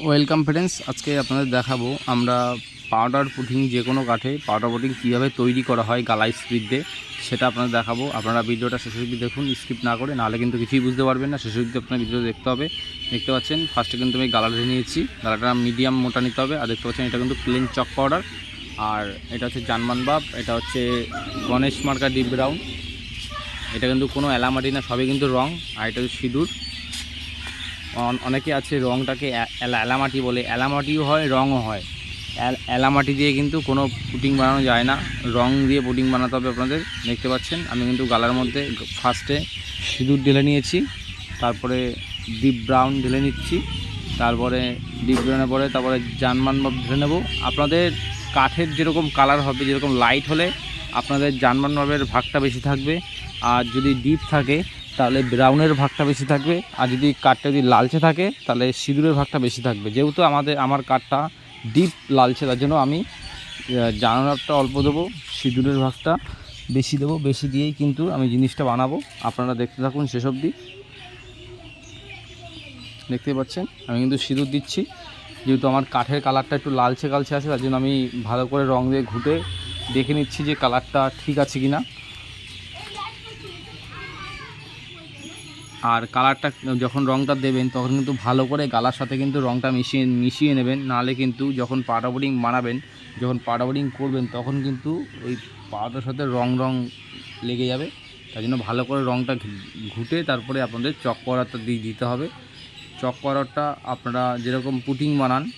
Welcome friends আজকে আপনাদের দেখাবো আমরা পাউডার পুটিং যে কোনো কাঠে পাউডার পুটিং কীভাবে তৈরি করা হয় গালাই স্পিড সেটা আপনাদের দেখাবো। আপনারা ভিডিওটা শেষ অবধি দেখুন স্কিপ না করে, নাহলে কিন্তু কিছুই বুঝতে পারবেন না। শেষ অবধি আপনার ভিডিও দেখতে হবে। দেখতে পাচ্ছেন ফার্স্টে কিন্তু আমি গালাটা নিয়েছি গালাটা মিডিয়াম মোটা নিতে হবে। আর দেখতে পাচ্ছেন, এটা কিন্তু প্লেন চক পাউডার আর এটা হচ্ছে জানমান বাপ, এটা হচ্ছে গণেশ মার্কা ডিপ ব্রাউন এটা কিন্তু কোনো এলামাটি না, সবই কিন্তু রং। আর এটা হচ্ছে সিঁদুর। অনেকে আছে এলা- এলামাটি বলে। এলামাটিও হয়, রঙও হয়। এল- এলামাটি দিয়ে কিন্তু কোনো পুটিং বানানো যায় না। রং দিয়ে পুটিং বানাতে হবে আপনাদের, দেখতে পাচ্ছেন? আমি কিন্তু গালার মধ্যে ফার্স্টে সিঁদুর ঢেলে নিয়েছি, তারপরে ডিপ ব্রাউন ঢেলে নিচ্ছি, তারপরে ডিপ ব্রাউনের পরে তারপরে জানমান ঢেলে নেব। আপনাদের কাঠের যেরকম কালার হবে, যেরকম লাইট হলে আপনাদের জানমান ভাগটা বেশি থাকবে। আর যদি ডিপ থাকে তাহলে ব্রাউনের ভাগটা বেশি থাকবে। আর যদি কাঠটা যদি লালচে থাকে, তাহলে সিঁদুরের ভাগটা বেশি থাকবে। যেহেতু আমাদের, আমার কাঠটা ডিপ লালচে, তার জন্য আমি জানালাটা অল্প দেবো, সিঁদুরের ভাগটা বেশি দেবো, বেশি দিয়েই কিন্তু আমি জিনিসটা বানাবো। আপনারা দেখতে থাকুন শেষ অবধি। দেখতে পাচ্ছেন? আমি কিন্তু সিঁদুর দিচ্ছি। যেহেতু আমার কাঠের কালারটা একটু লালচে কালচে আছে, তার জন্য আমি ভালো করে রং দিয়ে ঘুটে দেখে নিচ্ছি যে কালারটা ঠিক আছে কি না আর কালারটা যখন রংটা দেবেন, তখন কিন্তু ভালো করে গালার সাথে কিন্তু রংটা মিশিয়ে মিশিয়ে নেবেন। নাহলে কিন্তু যখন পাউডার বানাবেন, যখন পাউডার করবেন, তখন কিন্তু ওই পাউডার সাথে রং রং লেগে যাবে। তাই জন্য ভালো করে ঘু- ঘুটে তারপরে আপনাদের চক পাউডারটা দিয়ে দিতে হবে। চক পাউডারটা আপনারা যেরকম পুটিং বানান,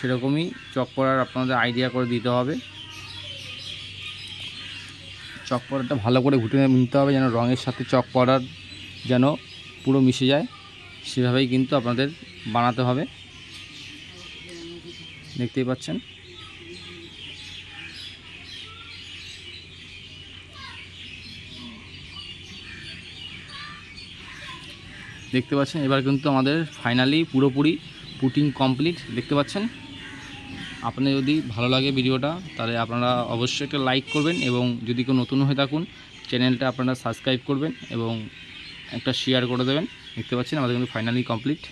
সেরকমই চক পাউডার আপনাদের আইডিয়া করে দিতে হবে। চক পাউডারটা ভালো করে ঘুটে নিতে হবে যেন রঙের সাথে চক পাউডার যেন পুরো মিশে যায়, সেভাবেই কিন্তু আপনাদের বানাতে হবে। দেখতেই পাচ্ছেন। দেখতে পাচ্ছেন, এবার কিন্তু আমাদের ফাইনালি পুরোপুরি পুটিং কমপ্লিট দেখতে পাচ্ছেন? আপনার যদি ভালো লাগে ভিডিওটা, তাহলে আপনারা অবশ্যই একটা লাইক করবেন এবং যদি কেউ নতুন হয়ে থাকুন, চ্যানেলটা আপনারা সাবস্ক্রাইব করবেন এবং একটা শেয়ার করে দেবেন। দেখতে পাচ্ছেন আমাদের কিন্তু ফাইনালি কমপ্লিট